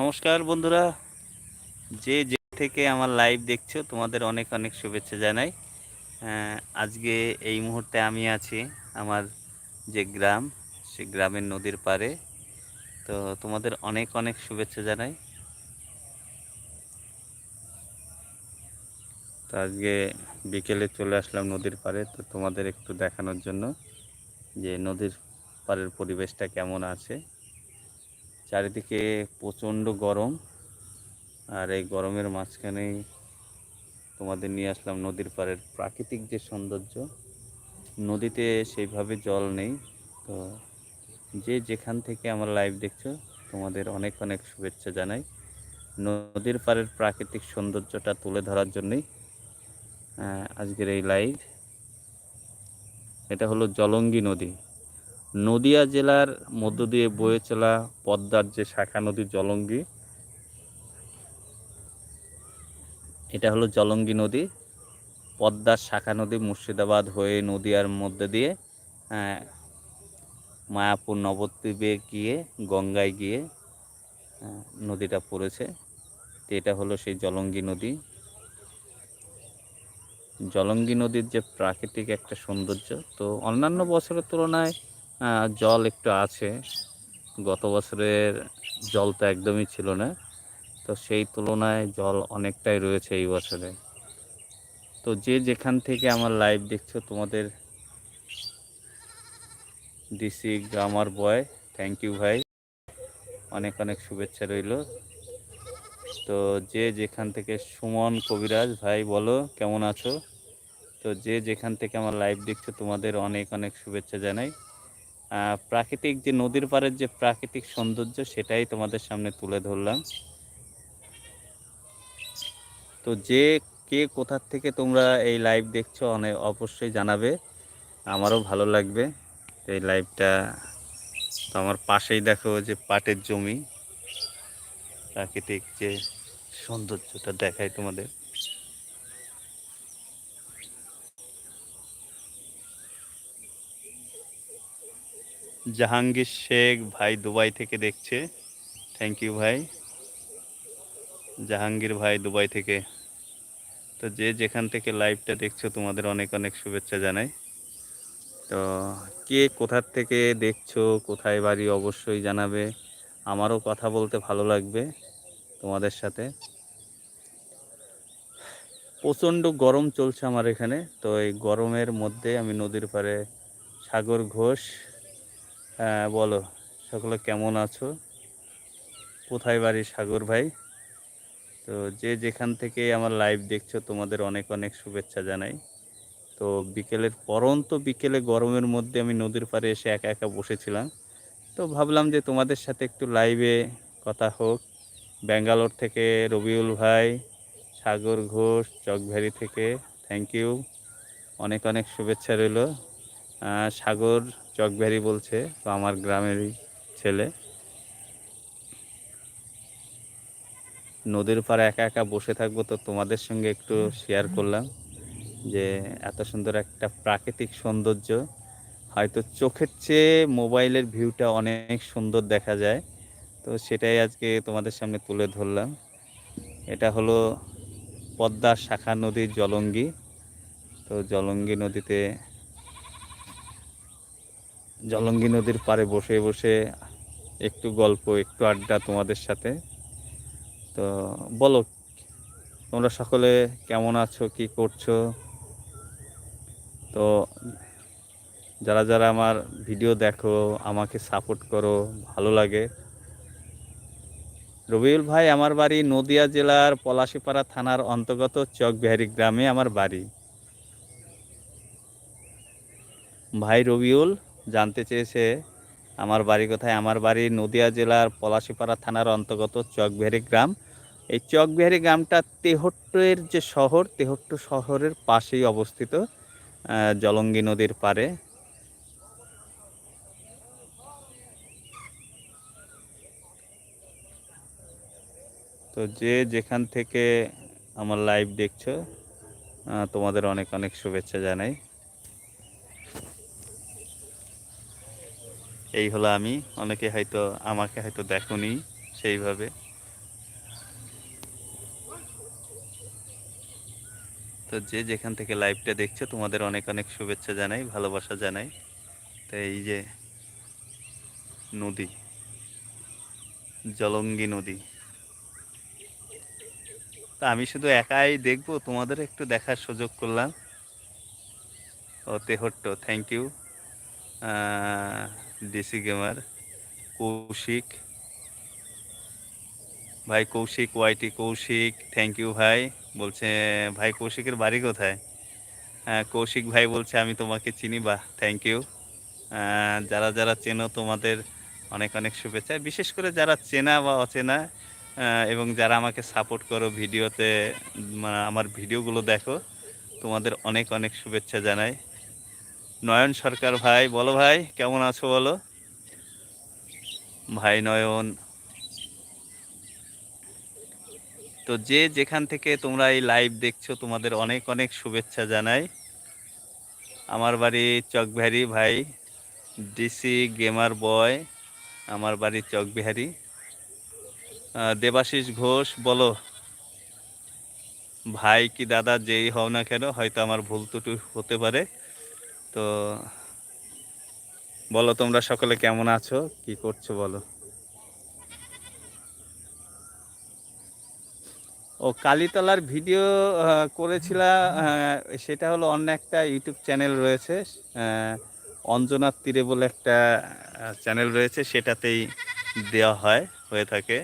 নমস্কার বন্ধুরা। যে যে থেকে আমার লাইভ দেখছ, তোমাদের অনেক অনেক শুভেচ্ছা জানাই। আজকে এই মুহূর্তে আমি আছি আমার যে গ্রাম, সে গ্রামের নদীর পাড়ে। তো তোমাদের অনেক অনেক শুভেচ্ছা জানাই। তো আজকে বিকেলে চলে আসলাম নদীর পাড়ে, তো তোমাদের একটু দেখানোর জন্য যে নদীর পাড়ের পরিবেশটা কেমন আছে। চারিদিকে প্রচণ্ড গরম। আর এই গরমের মাঝখানেই তোমাদের নিয়ে আসলাম নদীর পাড়ের প্রাকৃতিক যে সৌন্দর্য। নদীতে সেইভাবে জল নেই। তো যে যেখান থেকে আমার লাইভ দেখছ, তোমাদের অনেক অনেক শুভেচ্ছা জানাই। নদীর পাড়ের প্রাকৃতিক সৌন্দর্যটা তুলে ধরার জন্যই আজকের এই লাইভ এটা হলো জলঙ্গি নদী। নদিয়া জেলার মধ্য দিয়ে বয়ে চলা পদ্মার যে শাখা নদী জলঙ্গি, এটা হলো জলঙ্গি নদী। পদ্মার শাখা নদী মুর্শিদাবাদ হয়ে নদিয়ার মধ্যে দিয়ে মায়াপুর নবদ্বীপে গিয়ে, গঙ্গায় গিয়ে নদীটা পড়েছে। তো এটা হলো সেই জলঙ্গি নদী। জলঙ্গি নদীর যে প্রাকৃতিক একটা সৌন্দর্য, তো অন্যান্য বছরের তুলনায় জল একটু আছে। গত বছরের জল তো একদমই ছিল না। তো সেই তুলনায় জল অনেকটাই রয়েছে এই বছরে। তো যে যেখান থেকে আমার লাইভ দেখছ, তোমাদের DC grammar boy thank you ভাই। অনেক অনেক শুভেচ্ছা রইল। তো যে যেখান থেকে সুমন কবিরাজ, ভাই বলো, কেমন আছো? তো যে যেখান থেকে আমার লাইভ দেখছ, তোমাদের অনেক অনেক শুভেচ্ছা জানাই। প্রাকৃতিক যে নদীর পাড়ের যে প্রাকৃতিক সৌন্দর্য, সেটাই তোমাদের সামনে তুলে ধরলাম। তো যে কে কোথার থেকে তোমরা এই লাইভ দেখছ অনেক অবশ্যই জানাবে। আমারও ভালো লাগবে। এই লাইভটা তো আমার পাশেই দেখো যে পাটের জমি। প্রাকৃতিক যে সৌন্দর্যটা দেখায় তোমাদের। জাহাঙ্গীর শেখ ভাই দুবাই থেকে দেখছে। থ্যাংক ইউ ভাই। জাহাঙ্গীর ভাই দুবাই থেকে। তো যে যেখান থেকে লাইভটা দেখছ, তোমাদের অনেক অনেক শুভেচ্ছা জানাই। তো কে কোথার থেকে দেখছ, কোথায় বাড়ি অবশ্যই জানাবে। আমারও কথা বলতে ভালো লাগবে তোমাদের সাথে। প্রচণ্ড গরম চলছে আমার এখানে। তো এই গরমের মধ্যে আমি নদীর পাড়ে সাগর ঘোষ বলো, সকলে কেমন আছো? কোথায় বাড়ি সাগর ভাই? তো যে যেখান থেকে আমার লাইভ দেখছ, তোমাদের অনেক অনেক শুভেচ্ছা জানাই। তো বিকেলের পরন্ত বিকেলে গরমের মধ্যে আমি নদীর পাড়ে এসে একা একা বসেছিলাম। তো ভাবলাম যে তোমাদের সাথে একটু লাইভে কথা হোক। ব্যাঙ্গালোর থেকে রবিউল ভাই, সাগর ঘোষ চকভ্যারি থেকে থ্যাংক ইউ অনেক অনেক শুভেচ্ছা রইল। সাগর চকভ্যারি বলছে, তো আমার গ্রামেরই ছেলে। নদীর পাড়ে একা একা বসে থাকব তো তোমাদের সঙ্গে একটু শেয়ার করলাম যে এত সুন্দর একটা প্রাকৃতিক সৌন্দর্য। হয়তো চোখের চেয়ে মোবাইলের ভিউটা অনেক সুন্দর দেখা যায়। তো সেটাই আজকে তোমাদের সামনে তুলে ধরলাম। এটা হলো পদ্মার শাখা নদীর জলঙ্গি। তো জলঙ্গি নদীতে জলঙ্গি নদীর পাড়ে বসে বসে একটু গল্প, একটু আড্ডা তোমাদের সাথে। তো বলো, তোমরা সকলে কেমন আছো, কি করছ? তো যারা যারা আমার ভিডিও দেখো, আমাকে সাপোর্ট করো, ভালো লাগে। রবিউল ভাই, আমার বাড়ি নদিয়া জেলার পলাশীপাড়া থানার অন্তর্গত চকবিহারি গ্রামে আমার বাড়ি। ভাই রবিউল জানতে চেয়েছে, আমার বাড়ি কোথায়? আমার বাড়ি নদিয়া জেলার পলাশীপাড়া থানার অন্তর্গত চকবিহারি গ্রাম। এই চকবিহারি গ্রামটা তেহট্টের যে শহর, তেহট্ট শহরের পাশেই অবস্থিত জলঙ্গি নদীর পারে তো যে যেখান থেকে আমার লাইভ দেখছ তোমাদের অনেক অনেক শুভেচ্ছা জানাই। এই হলো আমি। অনেকে হয়তো আমাকে হয়তো দেখুনি সেইভাবে। তো যে যেখান থেকে লাইভটা দেখছ, তোমাদের অনেক অনেক শুভেচ্ছা জানাই, ভালোবাসা জানাই। তো এই যে নদী, জলঙ্গি নদী। তা আমি শুধু একাই দেখব, তোমাদের একটু দেখার সুযোগ করলাম। ও Tehatta thank you DC gamer Koushik. ভাই Koushik YT Koushik thank you ভাই। বলছে, ভাই কৌশিকের বাড়ি কোথায়? হ্যাঁ কৌশিক ভাই বলছে, আমি তোমাকে চিনি বা থ্যাংক ইউ যারা যারা চেনো তোমাদের অনেক অনেক শুভেচ্ছা। বিশেষ করে যারা চেনা বা অচেনা এবং যারা আমাকে সাপোর্ট করো ভিডিওতে আমার ভিডিওগুলো দেখো, তোমাদের অনেক অনেক শুভেচ্ছা জানাই। নয়ন সরকার ভাই, বলো ভাই, কেমন আছো বলো? ভাই নয়ন। তো যে যেখান থেকে তোমরা এই লাইভ দেখছ, তোমাদের অনেক অনেক শুভেচ্ছা জানাই। আমার বাড়ি চকবিহারি ভাই ডিসি গেমার বয় আমার বাড়ি চকবিহারি। দেবাশিস ঘোষ, বলো। ভাই কি দাদা, যেই হও না কেন, হয়তো আমার ভুল ত্রুটি হতে পারে। তো বলো তোমরা সকলে কেমন আছো? কি করছ বলো? ও কালীতলার ভিডিও আহ, করেছিলাম সেটা হলো অন্য একটা ইউটিউব চ্যানেল রয়েছে অঞ্জনার তীরে বলে একটা চ্যানেল রয়েছে সেটাতেই দেওয়া হয় হয়ে থাকে।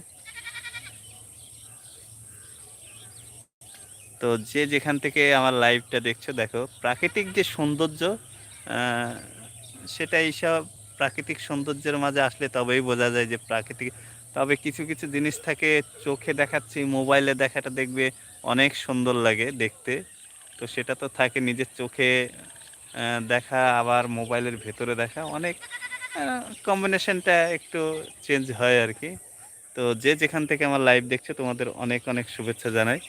তো যে যেখান থেকে আমার লাইভটা দেখছ দেখো প্রাকৃতিক যে সৌন্দর্য সেটা এইসব প্রাকৃতিক সৌন্দর্যের মাঝে আসলে তবেই বোঝা যায় যে প্রাকৃতিক, তবে কিছু কিছু জিনিস থাকে, চোখে দেখাচ্ছি, মোবাইলে দেখাটা দেখবে অনেক সুন্দর লাগে দেখতে। তো সেটা তো থাকে নিজের চোখে দেখা, আবার মোবাইলের ভেতরে দেখা, অনেক কম্বিনেশনটা একটু চেঞ্জ হয় আর কি। তো যে যেখান থেকে আমার লাইভ দেখছে, তোমাদের অনেক অনেক শুভেচ্ছা জানাই।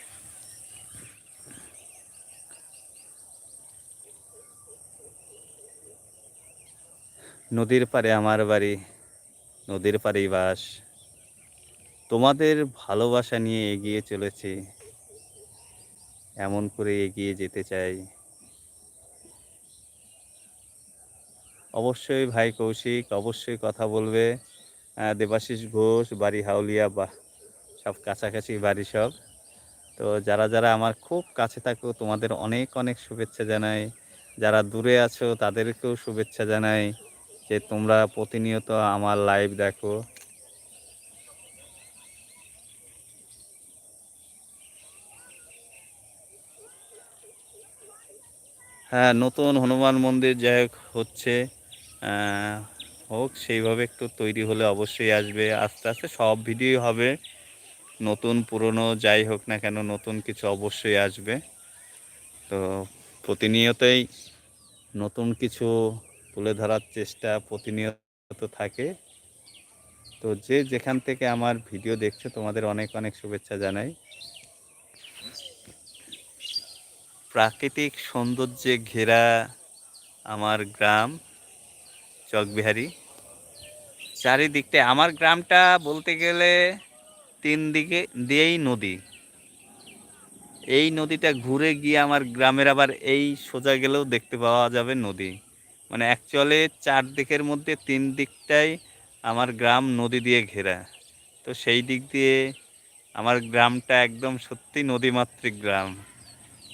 নদীর পাড়ে আমার বাড়ি, নদীর পাড়েই বাস। তোমাদের ভালোবাসা নিয়ে এগিয়ে চলেছি। এমন করে এগিয়ে যেতে চাই। অবশ্যই ভাই কৌশিক, অবশ্যই কথা বলবে দেবাশিস ঘোষ, বাড়ি হাউলিয়া, বা সব কাছাকাছি বাড়ি সব। তো যারা যারা আমার খুব কাছে থাকো, তোমাদের অনেক অনেক শুভেচ্ছা জানাই। যারা দূরে আছো, তাদেরকেও শুভেচ্ছা জানাই। যে তোমরা প্রতিনিয়ত আমার লাইভ দেখো। হ্যাঁ নতুন হনুমান মন্দির যাই হোক হচ্ছে হোক, সেইভাবে একটু তৈরি হলে অবশ্যই আসবে। আস্তে আস্তে সব ভিডিও হবে। নতুন, পুরনো, যাই হোক না কেন, নতুন কিছু অবশ্যই আসবে। তো প্রতিনিয়তই নতুন কিছু তুলে ধরার চেষ্টা প্রতিনিয়ত থাকে। তো যে যেখান থেকে আমার ভিডিও দেখছে, তোমাদের অনেক অনেক শুভেচ্ছা জানাই। প্রাকৃতিক সৌন্দর্যে ঘেরা আমার গ্রাম চকবিহারি। চারিদিকটা আমার গ্রামটা বলতে গেলে তিন দিকে দিয়েই নদী। এই নদীটা ঘুরে গিয়ে আমার গ্রামের আবার এই সোজা গেলেও দেখতে পাওয়া যাবে নদী। মানে অ্যাকচুয়ালি চার দিকের মধ্যে তিন দিকটাই আমার গ্রাম নদী দিয়ে ঘেরা। তো সেই দিক দিয়ে আমার গ্রামটা একদম সত্যি নদীমাতৃক গ্রাম।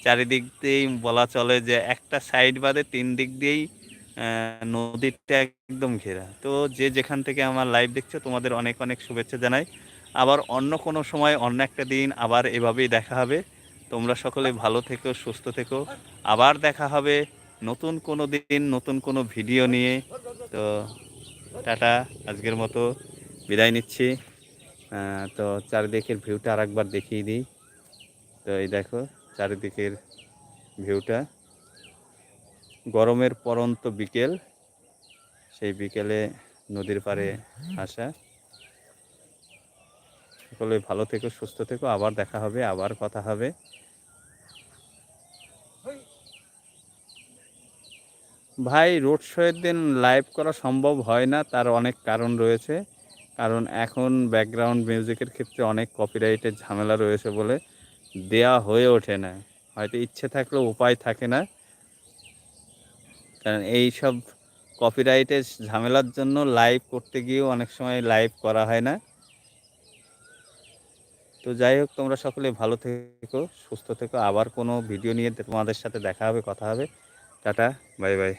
চারিদিক দিয়েই বলা চলে যে একটা সাইড বাদে তিন দিক দিয়েই নদীটা একদম ঘেরা। তো যে যেখান থেকে আমার লাইভ দেখছ, তোমাদের অনেক অনেক শুভেচ্ছা জানাই। আবার অন্য কোনো সময়, অন্য একটা দিন আবার এভাবেই দেখা হবে। তোমরা সকলে ভালো থেকো, সুস্থ থেকো। আবার দেখা হবে নতুন কোনো দিন, নতুন কোনো ভিডিও নিয়ে। তো টাটা, আজকের মতো বিদায় নিচ্ছি। তো চারিদিকের ভিউটা আর একবার দেখিয়ে দিই। তো এই দেখো, চারিদিকের ভিউটা। গরমের পরন্ত বিকেল, সেই বিকেলে নদীর পাড়ে আসা। সকলে ভালো থেকো, সুস্থ থেকো, আবার দেখা হবে, আবার কথা হবে। ভাই, রোড শোয়ের দিন লাইভ করা সম্ভব হয় না, তার অনেক কারণ রয়েছে। কারণ এখন ব্যাকগ্রাউন্ড মিউজিকের ক্ষেত্রে অনেক কপিরাইটের ঝামেলা রয়েছে বলে দেয়া হয়ে ওঠে না। হয়তো ইচ্ছে থাকলেও উপায় থাকে না। কারণ এই সব কপিরাইটের ঝামেলার জন্য লাইভ করতে গিয়েও অনেক সময় লাইভ করা হয় না। তো যাই হোক, তোমরা সকলে ভালো থেকো, সুস্থ থেকো। আবার কোনো ভিডিও নিয়ে তোমাদের সাথে দেখা হবে, কথা হবে। Tata bye bye.